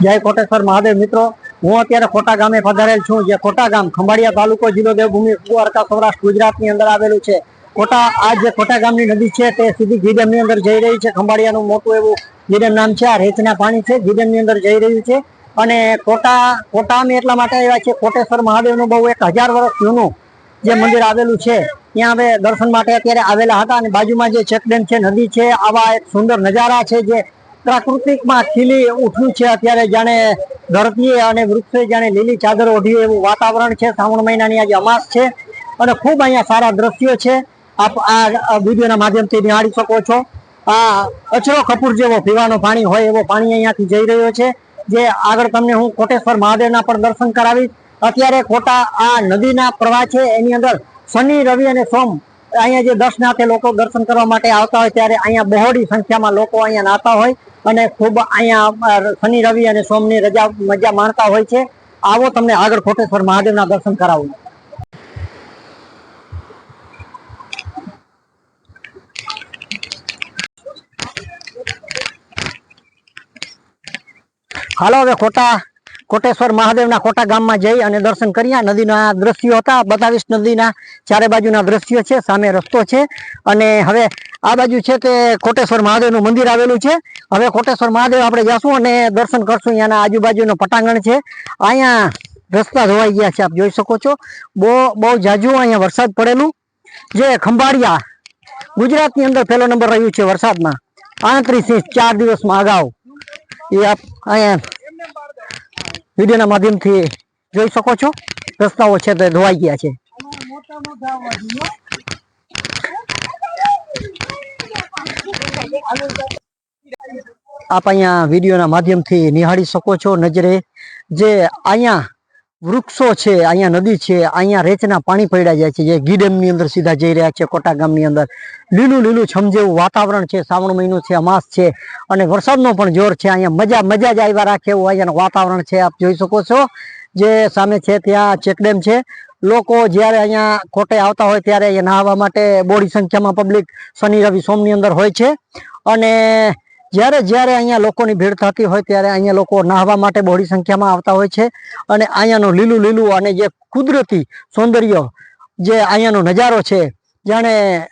જય કોટેશ્વર મહાદેવ મિત્રો. હું અત્યારે ખોટા ગામે પધારેલ છું, જે ખોટા ગામ ખંભાળિયા તાલુકો જિલ્લો દેવભૂમિ દ્વારકા સૌરાષ્ટ્ર, ગુજરાતની અંદર આવેલું છે. ખોટા, આ જે ખોટા ગામની નદી છે, તે સીધી ગીડમની અંદર જઈ રહી છે. ખંભાળિયાનું મોટું એવું ગીડમ નામ છે, આ રેતના પાણી છે, ગીડમની અંદર જઈ રહ્યું છે. અને કોટા ખોટા અમે એટલા માટે આવ્યા છે કોટેશ્વર મહાદેવનું બહુ એક હજાર વર્ષ જૂનું જે મંદિર આવેલું છે, ત્યાં હવે દર્શન માટે અત્યારે આવેલા હતા. અને બાજુમાં જે ચેકડેમ છે, નદી છે, આવા એક સુંદર નજારા છે, જે પ્રાકૃતિકમાં ખીલી ઉઠ્યું છે અત્યારે જાણે ધરતી અને વૃક્ષે જાણે લીલી ચાદર ઓઢી એવું વાતાવરણ છે. શ્રાવણ મહિનાની આજે અમાસ છે અને ખૂબ અહીંયા સારા દ્રશ્યો છે. આપ આ વિડીયોના માધ્યમથી નિહાળી શકો છો. આ અચરો કપૂર જેવો પીવાનું પાણી હોય એવો પાણી અહીંયાથી જઈ રહ્યો છે. જે આગળ તમને હું કોટેશ્વર મહાદેવના પણ દર્શન કરાવીશ. અત્યારે ખોટા આ નદીના પ્રવાહ છે. એની અંદર શનિ, રવિ અને સોમ અહીંયા જે દર્શનાર્થે લોકો દર્શન કરવા માટે આવતા હોય ત્યારે અહીંયા બહોળી સંખ્યામાં લોકો અહીંયા નાતા હોય. અને ખૂબ અહીંયા શનિ, રવિ અને સોમની રજા, મજા માણતા હોય છે. આવો તમને આગળ કોટેશ્વર મહાદેવના દર્શન કરાવું. હાલો, હવે ખોટા, કોટેશ્વર મહાદેવના ખોટા ગામમાં જઈ અને દર્શન કર્યા નદીના દ્રશ્યો હતા. બતાવીશ નદીના ચારે બાજુના દ્રશ્યો છે, સામે રસ્તો છે. અને હવે આ બાજુ છે તે કોટેશ્વર મહાદેવનું મંદિર આવેલું છે. હવે કોટેશ્વર મહાદેવ આપણે જઈશું અને દર્શન કરશું. અહીંયાના આજુબાજુનો પટાંગણ છે. અહીંયા રસ્તા ધોવાઈ ગયા છે, આપ જોઈ શકો છો. બહુ બહુ જાજુ અહીંયા વરસાદ પડેલું. જે ખંભાળિયા, ગુજરાતની અંદર પહેલો નંબર રહ્યું છે વરસાદમાં. આણત્રીસ ઇંચ, ચાર દિવસમાં અગાઉ. એ આપ અહીંયા વિડીયોના માધ્યમથી જોઈ શકો છો. રસ્તાઓ છે તે ધોવાઈ ગયા છે. આપ અહીંયા વિડીયોના માધ્યમથી નિહાળી શકો છો નજરે. જે અહીંયા વૃક્ષો છે, અહીંયા નદી છે, અહીંયા રેચના પાણી પડ્યા જાય છે, જે ગીડેમની અંદર સીધા જઈ રહ્યા છે, કોટા ગામની અંદર. લીલું લીલું છમજેવું વાતાવરણ છે, શ્રાવણ મહિનો છે અમાસ છે, અને વરસાદનો પણ જોર છે, અહીંયા મજા મજા જ આવ્યા રાખે એવું અહીંયાનું વાતાવરણ છે, આપ જોઈ શકો છો. જે સામે છે, ત્યાં ચેકડેમ છે લોકો જ્યારે અહીંયા કોટે આવતા હોય ત્યારે અહીંયા નહાવા માટે બોડી સંખ્યામાં પબ્લિક શનિ, રવિ, સોમની અંદર હોય છે. અને જ્યારે જ્યારે અહીંયા લોકોની ભીડ થતી હોય ત્યારે અહીંયા લોકો નહાવા માટે બહોળી સંખ્યામાં આવતા હોય છે. અને અહીંયાનું લીલું લીલું અને જે કુદરતી સૌંદર્ય જે અહીંયાનો નજારો છે, જાણે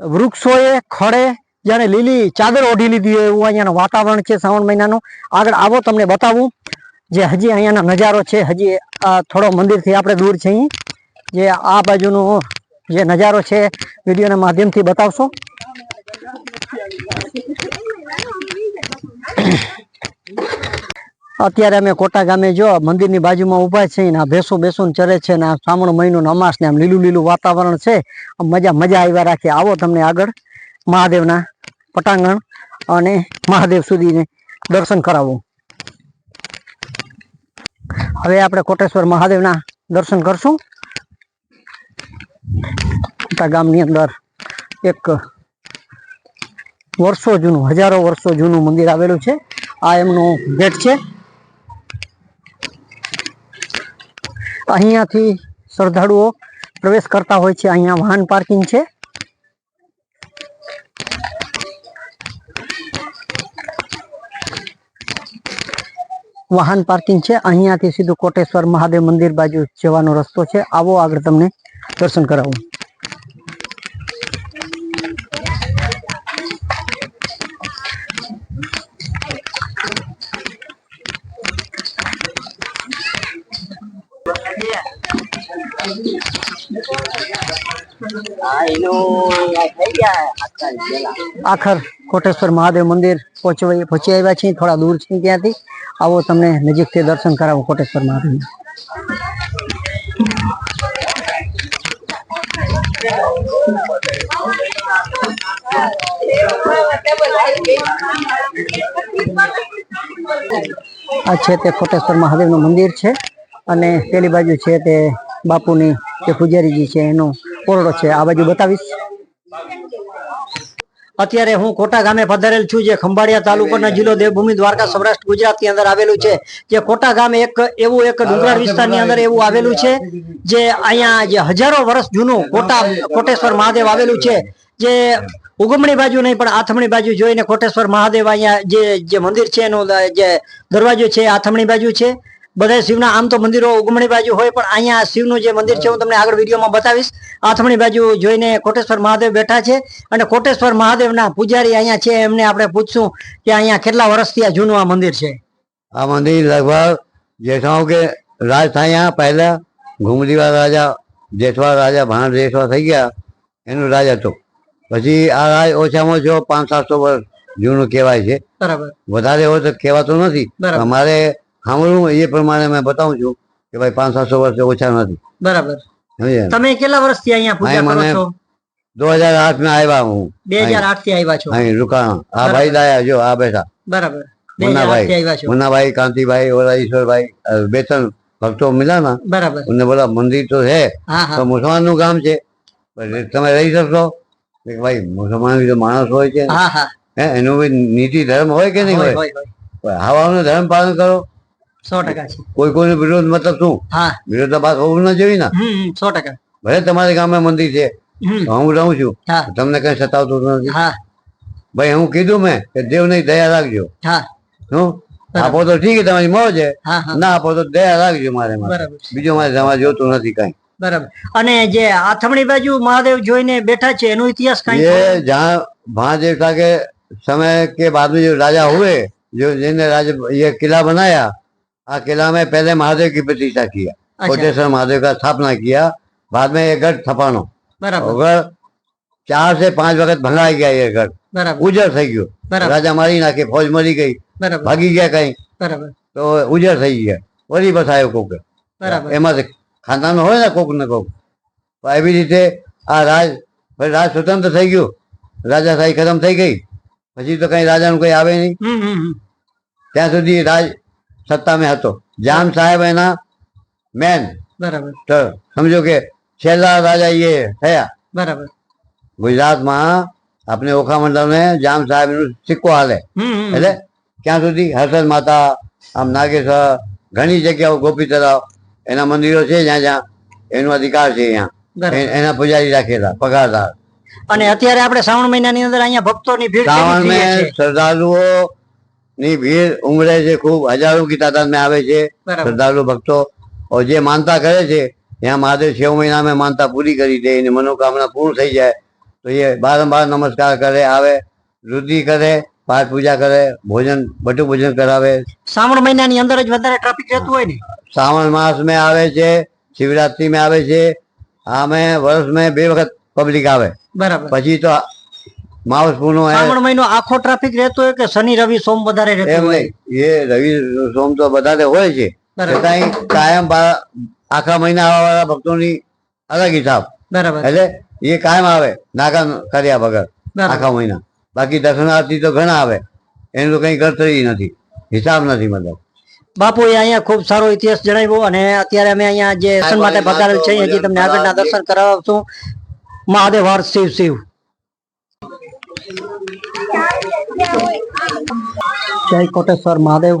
વૃક્ષોએ ખડે, જાણે લીલી ચાદર ઓઢી લીધી હોય એવું અહીંયાનું વાતાવરણ છે શ્રાવણ મહિનાનું. આગળ આવો, તમને બતાવું. જે હજી અહીંયાનો નજારો છે, હજી આ થોડો મંદિરથી આપણે દૂર છે જે આ બાજુનો જે નજારો છે, વિડીયોના માધ્યમથી બતાવશો. અત્યારે અમે કોટા ગામે જો મંદિરની બાજુમાં ઊભા છે ને આ ભેંસો બેસું ચરે છે ને આ શ્રાવણ મહિનો અમાસ ને આમ લીલું લીલું વાતાવરણ છે. મજા મજા આવ્યા રાખે. આવો તમને આગળ મહાદેવના પટાંગણ અને મહાદેવ સુધીને દર્શન કરાવું. હવે આપણે કોટેશ્વર મહાદેવના દર્શન કરશું. મોટા ગામની અંદર એક વર્ષો જૂનું, હજારો વર્ષો જૂનું મંદિર આવેલું છે. આ એમનું ગેટ છે. અહીંયાથી શ્રદ્ધાળુઓ પ્રવેશ કરતા હોય છે. અહીંયા વાહન પાર્કિંગ છે. વાહન પાર્કિંગ છે. અહીંયાથી સીધું કોટેશ્વર મહાદેવ મંદિર બાજુ જવાનો રસ્તો છે. આવો આગળ તમને દર્શન કરાવું. આખર કોટેશ્વર મહાદેવ મંદિર પહોંચવાય પહોંચી આવ્યા છીએ, થોડા દૂર છીએ ત્યાંથી. આવો તમને નજીકથી દર્શન કરાવો કોટેશ્વર મહાદેવ આ છે તે કોટેશ્વર મહાદેવનું મંદિર છે અને પેલી બાજુ છે તે બાપુની જે પૂજારીજી છે, એનો ઓરડો છે. આ બાજુ બતાવીશ. અત્યારે હું કોટા ગામે પધારેલ છું, જે ખંભાળિયા તાલુકાનો જિલ્લો દેવભૂમિ દ્વારકા સૌરાષ્ટ્ર ગુજરાતની અંદર આવેલું છે. જે કોટા ગામે એક, એવું એક ડુંગરાળ વિસ્તારની અંદર એવું આવેલું છે, જે અહીંયા જે હજારો વર્ષ જૂનું કોટા કોટેશ્વર મહાદેવ આવેલું છે. જે ઉગમણી બાજુ નહીં, પણ આથમણી બાજુ જોઈને કોટેશ્વર મહાદેવ અહીંયા જે જે મંદિર છે, એનો જે દરવાજો છે આથમણી બાજુ છે. બધા શિવના આમ તો મંદિરો ઉગમણી બાજુ હોય પણ અહીંયા શિવનું જે મંદિર છે હું તમને આગળ વિડીયોમાં બતાવીશ. આથમણી બાજુ જોઈને કોટેશ્વર મહાદેવ બેઠા છે અને કોટેશ્વર મહાદેવના પૂજારી અહીંયા છે એમને આપણે પૂછશું કે અહીંયા કેટલા વર્ષથી આ જૂનું આ મંદિર છે. આ મંદિર લગભગ જેઠાઓ કે રાજ થયા પહેલા ઘુમરીવા રાજા જેઠવા રાજા ભાણ જેઠવા થઈ ગયા એનું રાજ હતું. પછી આ રાજ ઓછામાં ઓછો પાંચ સાતસો વર્ષ જૂનું કહેવાય છે. બરાબર. વધારે હોય તો કહેવાતું નથી. અમારે સાંભળવું એ પ્રમાણે મેં બતાવું છું કે ભાઈ પાંચ સાતસો વર્ષ ઓછા નથી. બરાબર. તમે કેટલા વર્ષથી અહીંયા પૂજા કરો છો? દો હજાર આઠમાં આવ્યા હું. બે હજાર આઠથી આવ્યા છો? અહીં રોકાણ આ ભાઈ દાયા જો આ બેઠા. બરાબર. મુન્નાભાઈ. કાંતિભાઈ ઓલા ઈશ્વરભાઈ બે ત્રણ ભક્તો મિલાના બરાબર. અને બોલા મંદિર તો છે તો મુસલમાનનું ગામ છે. તમે રહી શકશો? ભાઈ મુસલમાન જો માણસ હોય છે હે એનું નીતિ ધર્મ હોય કે નહીં હોય હવાનો ધર્મ પાલન કરો. કોઈ કોઈ વિરોધ મતલબ શું? વિરોધાભાસ હોવું ના જોઈએ ને? સો ટકા. ભલે તમારે ગામે મંદિર છે હું રહું છું. તમને કઈ સતાવતું નથી? ભાઈ હું કીધું મેં કે દેવની દયા રાખજો. હું. આપો તો ઠીક તમારી મોજ છે. ના આપો તો દયા રાખજો મારે બીજું મારે તમારે જોતું નથી કઈ. બરાબર. અને જે આથમણી બાજુ મહાદેવ જોઈને બેઠા છે એનો ઇતિહાસ કઈ એ જ્યાં મહાદેવ કા સમય કે બાદ રાજા હુએ જો જેને એ કિલ્લા બનાયા अकेला में पहले महादेव की प्रतिष्ठा किया। कोटेश्वर महादेव का स्थापना किया बाद में ये गढ़ थपानो बराबर। चार से पाँच वक्त भंगाई गया ये गढ़। उजर सही गयो। राजा मारी ना के फौज मरी गई। भागी गया कहीं। तो उजर सही गया। वही बसायो कोक। खानदान हो ना कोक ना कोक। तो रीते आ राज फिर राज स्वतंत्र थी गयो। राजा खत्म थी गई। पी तो कहीं राजा नु कहीं आवे नहीं। त्या सुधी राज સત્તામાં હતો. જામ સાહેબ એના મેન બરાબર. સમજો કે છેલ્લા રાજા એ થયા. બરાબર. ગુજરાતમાં આપણે ઓખા મંડળને જામ સાહેબનું સિક્કો હાલે. એટલે ક્યાં સુધી? હર્ષદ માતા આમ નાગેશ્વર ઘણી જગ્યાઓ ગોપી તળાવ એના મંદિરો છે જ્યાં જ્યાં. એનો અધિકાર છે અહીંયા. એના પૂજારી રાખેલા પગારદાર. અને અત્યારે આપણે શ્રાવણ મહિનાની અંદર અહીંયા ભક્તોની ભીડ શ્રાવણ શ્રદ્ધાળુઓ ની ભીડ ઉમરે છે ખૂબ હજારો કી તાદાદ આવે છે શ્રદ્ધાળુ ભક્તો. જે માનતા કરે છે ત્યાં મહાદેવ છ મહિના મેં માનતા પૂરી કરી દે એની મનોકામના પૂર્ણ થઈ જાય તો એ બારંબાર નમસ્કાર કરે આવે રુદ્ધિ કરે પાઠ પૂજા કરે ભોજન બટુ ભોજન કરાવે. શ્રાવણ મહિનાની અંદર જ વધારે ટ્રાફિક રહેતું હોય ને? શ્રાવણ માસ મેં આવે છે શિવરાત્રી મેં આવે છે આમે વર્ષ મેં બે વખત પબ્લિક આવે. બરાબર. પછી તો માવસ પૂર્ણ શ્રાવણ મહિનો આખો ટ્રાફિક રહેતો હોય કે શનિ રવિ સોમ વધારે રહેતો હોય? એ રવિ સોમ તો બધા હોય છે. છતાંય કાયમ આખા મહિના આવવા વાળા ભક્તોની અલગ હિસાબ. બરાબર. એટલે એ કાયમ આવે નાકા કર્યા વગર આખા મહિના. બાકી દર્શનાર્થી તો ઘણા આવે. એનું તો કઈ ગણતરી નથી. હિસાબ નથી મતલબ. બાપુ એ અહીંયા ખૂબ સારો ઇતિહાસ જણાવ્યો અને અત્યારે અમે અહીંયા જે માટે પધારેલ છે હજી તમને આગળના દર્શન કરાવશું. મહાદેવ હર શિવ શિવ. જય કોટેશ્વર મહાદેવ.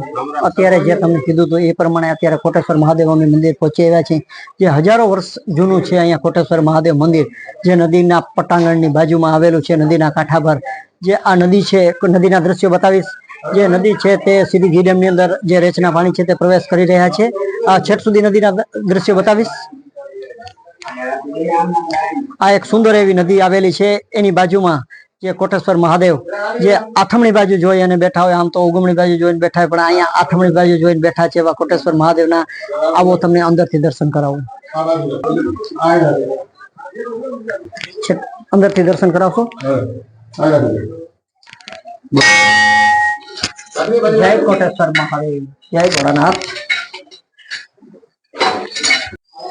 અત્યારે જે તમને કીધું હતું એ પ્રમાણે અત્યારે કોટેશ્વર મહાદેવ અમે મંદિર પહોંચી આવ્યા છીએ. જે હજારો વર્ષ જૂનું છે અહીંયા કોટેશ્વર મહાદેવ મંદિર. જે નદીના પટાંગણની બાજુમાં આવેલું છે, નદીના કાંઠા પર જે આ નદી છે, નદીના દ્રશ્યો બતાવીશ. જે નદી છે તે સીધી ઘી ડેમની અંદર જે રેચના પાણી છે તે પ્રવેશ કરી રહ્યા છે. આ છેક સુધી નદીના દ્રશ્યો બતાવીશ. આ એક સુંદર એવી નદી આવેલી છે. એની બાજુમાં જે કોટેશ્વર મહાદેવ જે આથમણી બાજુ જોઈ અને બેઠા હોય, આમ તો ઉગમણી બાજુ જોઈને બેઠા હોય, પણ અહીંયા આથમણી બાજુ જોઈને બેઠા છે એવા કોટેશ્વર મહાદેવના. આવો તમને અંદરથી દર્શન કરાવું. અંદરથી દર્શન કરાવશો? જય કોટેશ્વર મહાદેવ, જય ભોળાનાથ.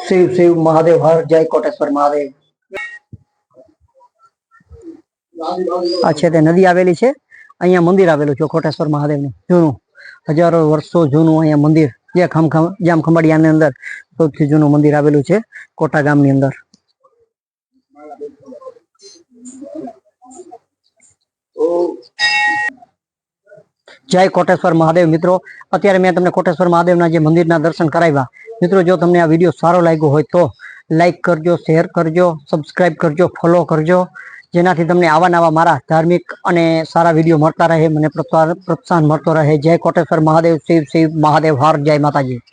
શિવ શિવ મહાદેવ, હર જય કોટેશ્વર મહાદેવ. છે તે નદી આવેલી છે. અહીંયા મંદિર આવેલું છે કોટેશ્વર મહાદેવનું, જૂનું. હજારો વર્ષો જૂનું અહીંયા મંદિર, જે ખમ જામ ખંભાળિયાની અંદર સૌથી જૂનું મંદિર આવેલું છે, કોટા ગામની અંદર. જય કોટેશ્વર મહાદેવ મિત્રો. અત્યારે મેં તમને કોટેશ્વર મહાદેવના જે મંદિરના દર્શન કરાવ્યા. મિત્રો, જો તમને આ વીડિયો સારો લાગ્યો હોય તો લાઈક કરજો શેર કરજો સબસ્ક્રાઈબ કરજો ફોલો કરજો. જેનાથી તમને આવા નવા મારા ધાર્મિક અને સારા વીડિયો મળતા રહે, મને પ્રોત્સાહન મળતો રહે. જય કોટેશ્વર મહાદેવ, શિવ શિવ મહાદેવ, હર જય માતાજી.